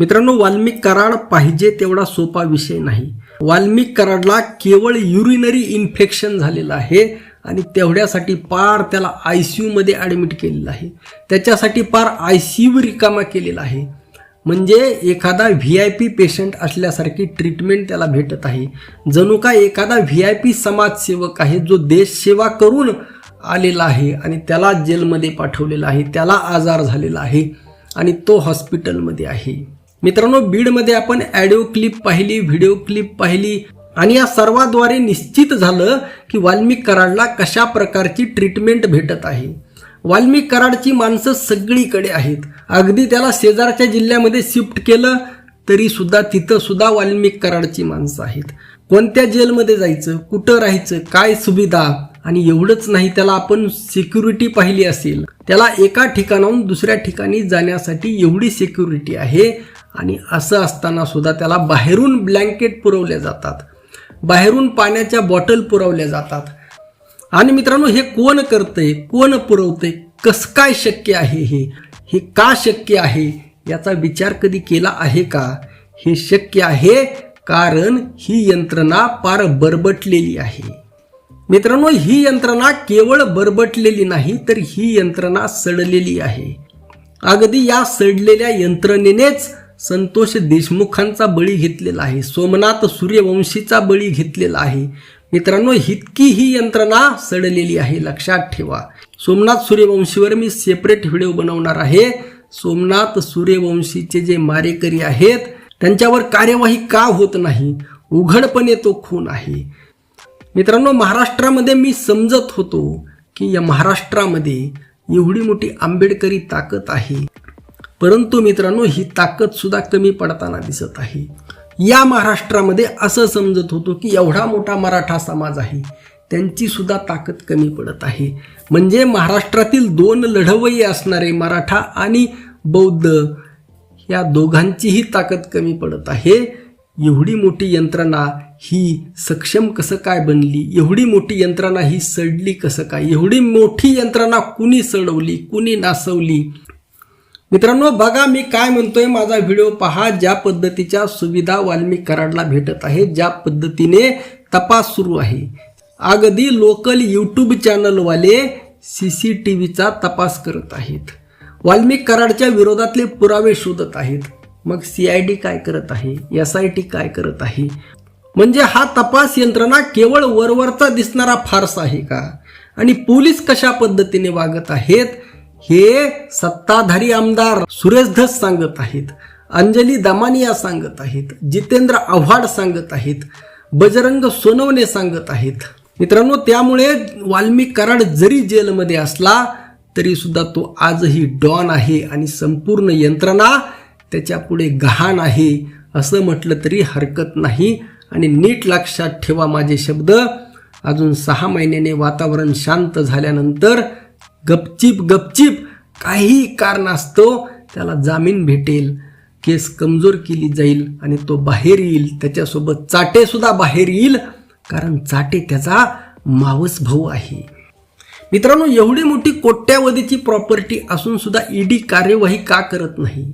मित्रांनो वाल्मिक कराड पाहिजे तेवढा सोपा विषय नाही. वाल्मिक कराडला केवळ युरिनरी इन्फेक्शन झालेलं आहे आणि तेवढ्यासाठी पार त्याला आय सी यूमध्ये ॲडमिट केलेलं आहे. त्याच्यासाठी पार आय सी यू रिकामा केलेला आहे. म्हणजे एखादा व्ही आय पी पेशंट असल्यासारखी ट्रीटमेंट त्याला भेटत आहे. जणू काय एखादा व्ही आय पी समाजसेवक आहे जो देशसेवा करून आलेला आहे आणि त्याला जेलमध्ये पाठवलेला आहे त्याला आजार झालेला आहे आणि तो हॉस्पिटलमध्ये आहे. मित्रांनो बीडमध्ये आपण ऑडिओ क्लिप पाहिली व्हिडिओ क्लिप पाहिली. आणि या सर्वाद्वारे निश्चित झालं की वाल्मिक कराडला कशा प्रकारची ट्रीटमेंट भेटत आहे. वाल्मिक कराडची माणसं सगळीकडे आहेत. अगदी त्याला शेजारच्या जिल्ह्यामध्ये शिफ्ट केलं तरी सुद्धा तिथं सुद्धा वाल्मिक कराडची माणसं आहेत. कोणत्या जेलमध्ये जायचं कुठं राहायचं काय सुविधा? आणि एवढंच नाही त्याला आपण सिक्युरिटी पाहिली असेल. त्याला एका ठिकाणाहून दुसऱ्या ठिकाणी जाण्यासाठी एवढी सिक्युरिटी आहे. आणि असं असताना सुद्धा त्याला बाहेरून ब्लँकेट पुरवल्या जातात. बाहेरून पाण्याच्या बॉटल पुरवल्या जातात. आणि मित्रांनो हे कोण करतंय? कोण पुरवतंय? कसं काय शक्य आहे हे? हे का शक्य आहे? याचा विचार कधी केला आहे का? हे शक्य आहे कारण ही यंत्रणा पार बरबटलेली आहे. मित्रांनो ही यंत्रणा केवळ बरबटलेली नाही तर ही यंत्रणा सडलेली आहे. अगदी या सडलेल्या यंत्रणेनेच संतोष देशमुखांचा बळी घेतलेला आहे. सोमनाथ सूर्यवंशीचा बळी घेतलेला आहे. मित्रांनो इतकी ही यंत्रणा सडलेली आहे. लक्षात ठेवा. सोमनाथ सूर्यवंशीवर मी सेपरेट व्हिडिओ बनवणार आहे. सोमनाथ सूर्यवंशीचे जे मारेकरी आहेत त्यांच्यावर कार्यवाही का होत नाही? उघडपणे तो खून आहे. मित्रांनो महाराष्ट्रामध्ये मी समजत होतो की या महाराष्ट्रामध्ये एवढी मोठी आंबेडकरी ताकद आहे. परंतु मित्रांनो ही ताकद सुद्धा कमी पडताना दिसत आहे. या महाराष्ट्रामध्ये असं समजत होतो की एवढा मोठा मराठा समाज आहे त्यांची सुद्धा ताकद कमी पडत आहे. म्हणजे महाराष्ट्रातील दोन लढवई असणारे मराठा आणि बौद्ध या दोघांचीही ताकद कमी पडत आहे. एवढी मोठी यंत्रणा ही सक्षम कसं काय बनली? एवढी मोठी यंत्रणा ही सडली कसं काय? एवढी मोठी यंत्रणा कुणी सडवली कुणी नासवली? मित्रांनो बघा मी काय म्हणतोय. माझा व्हिडिओ पहा ज्या पद्धतीच्या सुविधा वाल्मिक कराडला भेटत आहे ज्या पद्धतीने तपास सुरू आहे. अगदी लोकल यूट्यूब चॅनलवाले सी सी टी व्हीचा तपास करत आहेत. वाल्मिक कराडच्या विरोधातले पुरावे शोधत आहेत. मग सी आय डी काय करत आहे? एस आय टी काय करत आहे? म्हणजे हा तपास यंत्रणा केवळ वरवरचा दिसणारा फार्स आहे का? आणि पोलीस कशा पद्धतीने वागत आहेत? हे सत्ताधारी आमदार सुरेश धस सांगत आहेत अंजली दमानिया सांगत आहेत जितेंद्र आव्हाड सांगत आहेत बजरंग सोनवणे सांगत आहेत. मित्रांनो त्यामुळे वाल्मिक कराड जरी जेलमध्ये असला तरी सुद्धा तो आजही डॉन आहे आणि संपूर्ण यंत्रणा त्याच्या पुढे गहाण आहे असं म्हटलं तरी हरकत नाही. आणि नीट लक्षात ठेवा माझे शब्द. अजून सहा महिन्याने वातावरण शांत झाल्यानंतर गपचिप गपचिप काही कारणास्तव त्याला जामीन भेटेल केस कमजोर केली जाईल आणि तो बाहेर येईल त्याच्यासोबत चाटेसुद्धा बाहेर येईल कारण चाटे त्याचा मावस भाऊ आहे. मित्रांनो एवढी मोठी कोट्यावधीची प्रॉपर्टी असून सुद्धा ईडी कार्यवाही का करत नाही?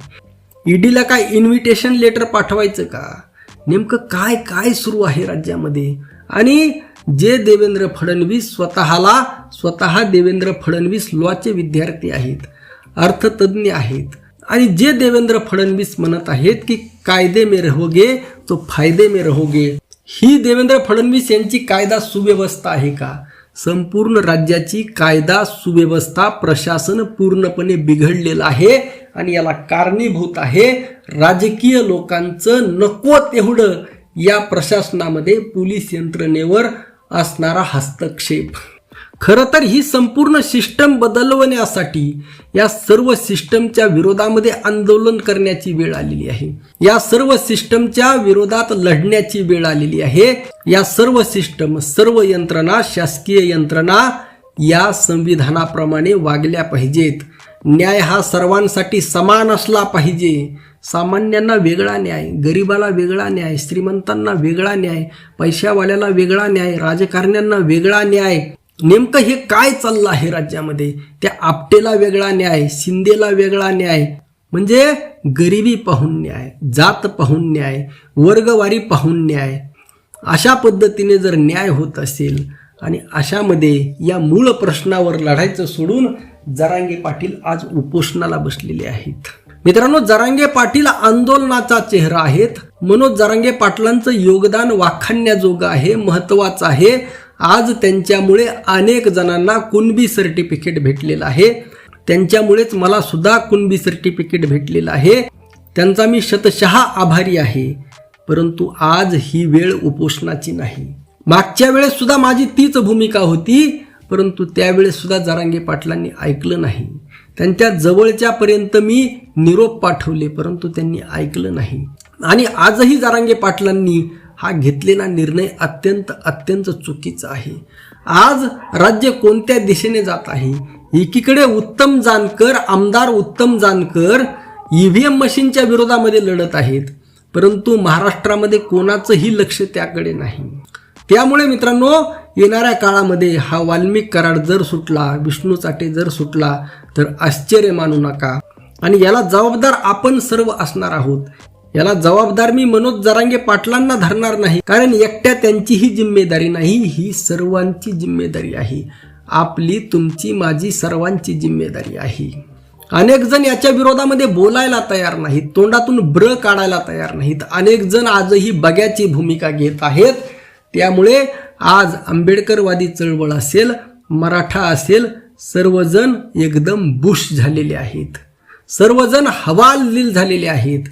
ईडीला काय इन्व्हिटेशन लेटर पाठवायचं का? नेमकं काय काय सुरू आहे राज्यामध्ये? आणि जे देवेंद्र फडणवीस स्वतःला स्वतः देवेंद्र फडणवीस लॉचे विद्यार्थी आहेत अर्थतज्ञ आहेत. आणि जे देवेंद्र फडणवीस म्हणत आहेत की कायदे में रहोगे तो फायदे में रहोगे. ही देवेंद्र फडणवीस यांची कायदा सुव्यवस्था आहे का? संपूर्ण राज्याची कायदा सुव्यवस्था प्रशासन पूर्णपणे बिघडलेलं आहे आणि याला कारणीभूत आहे. राजकीय लोकांचं नको तेवढं या प्रशासनामध्ये पोलीस यंत्रणेवर असणारा हस्तक्षेप. खरं तर ही संपूर्ण सिस्टम बदलवण्यासाठी या सर्व सिस्टमच्या विरोधामध्ये आंदोलन करण्याची वेळ आलेली आहे. या सर्व सिस्टमच्या विरोधात लढण्याची वेळ आलेली आहे. या सर्व सिस्टम सर्व यंत्रणा शासकीय यंत्रणा या संविधानाप्रमाणे वागल्या पाहिजेत. न्याय हा सर्वांसाठी समान असला पाहिजे. सामान्यांना वेगळा न्याय गरिबाला वेगळा न्याय श्रीमंतांना वेगळा न्याय पैशावाल्याला वेगळा न्याय राजकारण्यांना वेगळा न्याय. नेमकं हे काय चाललं आहे राज्यामध्ये? त्या आपटेला वेगळा न्याय शिंदेला वेगळा न्याय. म्हणजे गरिबी पाहून न्याय जात पाहून न्याय वर्गवारी पाहून न्याय. अशा पद्धतीने जर न्याय होत असेल आणि अशामध्ये या मूळ प्रश्नावर लढायचं सोडून जरांगे पाटील आज उपोषणाला बसलेले आहेत. मित्रांनो जरांगे पाटील आंदोलनाचा चेहरा आहेत. मनोज जरांगे पाटलांचं योगदान वाखाणण्याजोगं आहे महत्वाचं आहे. आज त्यांच्यामुळे अनेक जणांना कुणबी सर्टिफिकेट भेटलेलं आहे. त्यांच्यामुळेच मला सुद्धा कुणबी सर्टिफिकेट भेटलेलं आहे. त्यांचा मी शतशः आभारी आहे. परंतु आज ही वेळ उपोषणाची नाही. मागच्या वेळेस सुद्धा माझी तीच भूमिका होती. परंतु त्यावेळेस सुद्धा जरांगे पाटलांनी ऐकलं नाही. त्यांच्या जवळच्यापर्यंत मी निरोप पाठवले परंतु त्यांनी ऐकलं नाही. आणि आजही जरांगे पाटलांनी हा घेतलेला निर्णय अत्यंत अत्यंत चुकीचा आहे. आज राज्य कोणत्या दिशेने जात आहे? एकीकडे उत्तम जानकर आमदार उत्तम जानकर ईव्हीएम मशीनच्या विरोधामध्ये लढत आहेत परंतु महाराष्ट्रामध्ये कोणाचंही लक्ष त्याकडे नाही. त्यामुळे मित्रांनो येणाऱ्या काळामध्ये हा वाल्मिक कराड जर सुटला विष्णू चाटे जर सुटला तर आश्चर्य मानू नका. आणि याला जबाबदार आपण सर्व असणार आहोत. याला जबाबदार मी मनोज जरांगे पाटलांना धरणार नाही. कारण एकट्या त्यांची ही जिम्मेदारी नाही ही सर्वांची जिम्मेदारी आहे. आपली तुमची माझी सर्वांची जिम्मेदारी आहे. अनेक जण याच्या विरोधामध्ये बोलायला तयार नाहीत तोंडातून ब्र काढायला तयार नाहीत. अनेक जण आजही बग्याची भूमिका घेत आहेत. त्यामुळे आज आंबेडकरवादी चळवळ असेल मराठा असेल सर्वजण एकदम बुश झालेले आहेत. सर्वजण हवालदिल झालेले आहेत.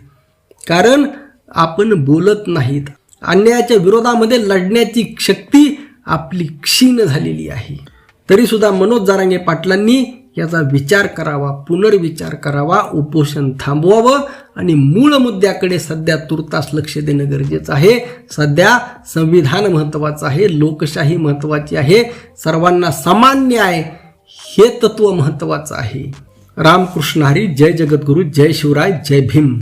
कारण आपण बोलत नाहीत. अन्यायाच्या विरोधामध्ये लढण्याची शक्ती आपली क्षीण झालेली आहे. तरीसुद्धा मनोज जारांगे पाटलांनी याचा विचार करावा पुनर्विचार करावा उपोषण थांबवावं आणि मूळ मुद्द्याकडे सध्या तुर्तास लक्ष देणं गरजेचं आहे. सध्या संविधान महत्त्वाचं आहे लोकशाही महत्त्वाची आहे सर्वांना समान न्याय हे तत्व महत्त्वाचं आहे. रामकृष्ण हरी जय जगद्गुरू जय शिवराय जय भीम.